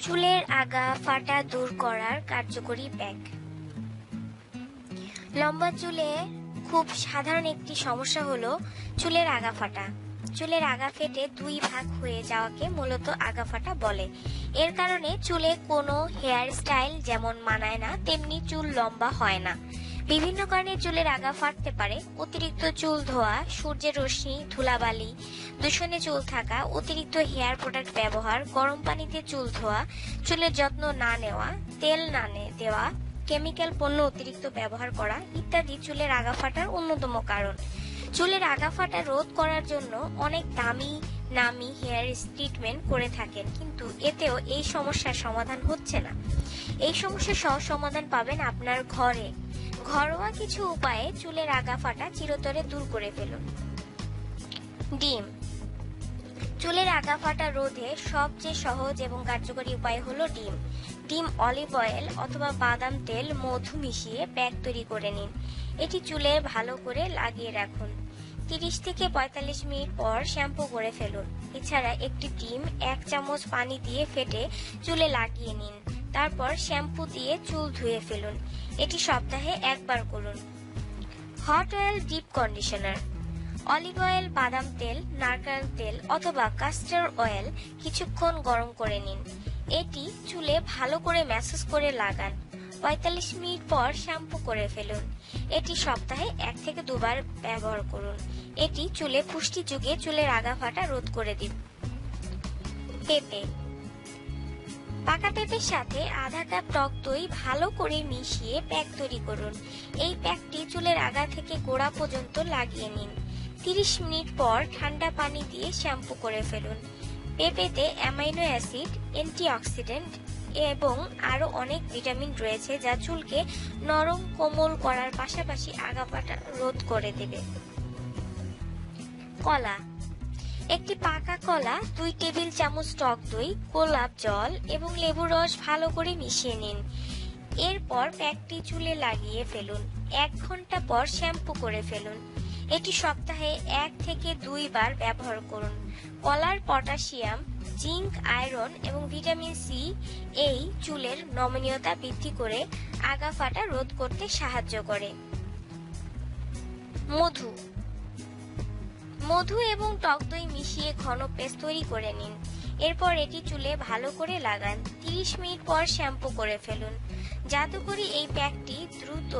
চুলের আগা ফাটা দূর করার কার্যকরী ব্যাগ। লম্বা চুলে খুব সাধারণ একটি সমস্যা হলো চুলের আগা ফাটা। চুলের আগা ফেটে দুই ভাগ হয়ে যাওয়াকে মূলত আগা ফাটা বলে। এর কারণে চুলে কোনো হেয়ার স্টাইল যেমন মানায় না, তেমনি চুল লম্বা হয় না। বিভিন্ন কারণে চুলের আগা ফাটতে পারে। অতিরিক্ত চুল ধোয়া, সূর্যের রশ্মি, ধুলাবালি, দূষণে চুল থাকা, অতিরিক্ত হেয়ার প্রোডাক্ট ব্যবহার, গরম পানিতে চুল ধোয়া, চুলের যত্ন না নেওয়া, তেল না দেওয়া, কেমিক্যাল পণ্য অতিরিক্ত ব্যবহার করা ইত্যাদি চুলের আগা ফাটার অন্যতম কারণ। চুলের আগা ফাটা রোধ করার জন্য অনেক দামি, নামি হেয়ার ট্রিটমেন্ট করে থাকেন, কিন্তু এতেও এই সমস্যার সমাধান হচ্ছে না। এই সমস্যার সহজ সমাধান পাবেন আপনার ঘরে। ঘরোয়া কিছু উপায়ে চুলের আগা ফাটা চিরতরে দূর করে ফেলুন। ডিম। চুলের আগা ফাটা রোধে সবচেয়ে সহজ এবং কার্যকরী উপায় হলো ডিম। ডিম অলিভ অয়েল অথবা বাদাম তেল, মধু মিশিয়ে প্যাক তৈরি করে নিন। এটি চুলে ভালো করে লাগিয়ে রাখুন। তিরিশ থেকে পঁয়তাল্লিশ মিনিট পর শ্যাম্পু করে ফেলুন। এছাড়া একটি ডিম এক চামচ পানি দিয়ে ফেটে চুলে লাগিয়ে নিন। তারপর শ্যাম্পু দিয়ে চুল ধুয়ে ফেলুন। এটি সপ্তাহে একবার করুন। Hot oil deep conditioner olive oil বাদাম তেল, নারকেল তেল অথবা কাস্টার অয়েল কিছুক্ষণ গরম করে নিন। এটি চুলে ভালো করে ম্যাসেজ করে লাগান। পঁয়তাল্লিশ মিনিট পর শ্যাম্পু করে ফেলুন। এটি সপ্তাহে এক থেকে দুবার ব্যবহার করুন। এটি চুলে পুষ্টি যুগে চুলের আগা ফাটা রোধ করে দিন পেঁপে। পাকা পেঁপের সাথে আধা কাপ টক দই ভালো করে মিশিয়ে প্যাক তৈরি করুন। এই প্যাকটি চুলের আগা থেকে গোড়া পর্যন্ত লাগিয়ে নিন। তিরিশ মিনিট পর ঠান্ডা পানি দিয়ে শ্যাম্পু করে ফেলুন। পেঁপেতে অ্যামাইনো অ্যাসিড, অ্যান্টিঅক্সিডেন্ট এবং আরও অনেক ভিটামিন রয়েছে যা চুলকে নরম, কোমল করার পাশাপাশি আগাপাটা রোধ করে দেবে। কলা একটি পাকা কলা, দুই টেবিল চামচ টক দই, গোলাপ জল এবং লেবুর রস ভালো করে মিশিয়ে নিন। এরপর প্যাকটি চুলে লাগিয়ে ফেলুন। এক ঘণ্টা পর শ্যাম্পু করে ফেলুন। এটি সপ্তাহে এক থেকে দুইবার ব্যবহার করুন। কলার পটাশিয়াম, জিঙ্ক, আয়রন এবং ভিটামিন সি এই চুলের নমনীয়তা বৃদ্ধি করে আগা ফাটা রোধ করতে সাহায্য করে। মধু মধু এবং টক দই মিশিয়ে ঘন পেস্ট তৈরি করে নিন। এরপর এটি চুলে ভালো করে লাগান। 30 মিনিট পর শ্যাম্পু করে ফেলুন। জাদুকরি এই প্যাকটি দ্রুত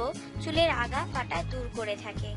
চুলের আগা ফাটা দূর করে থাকে।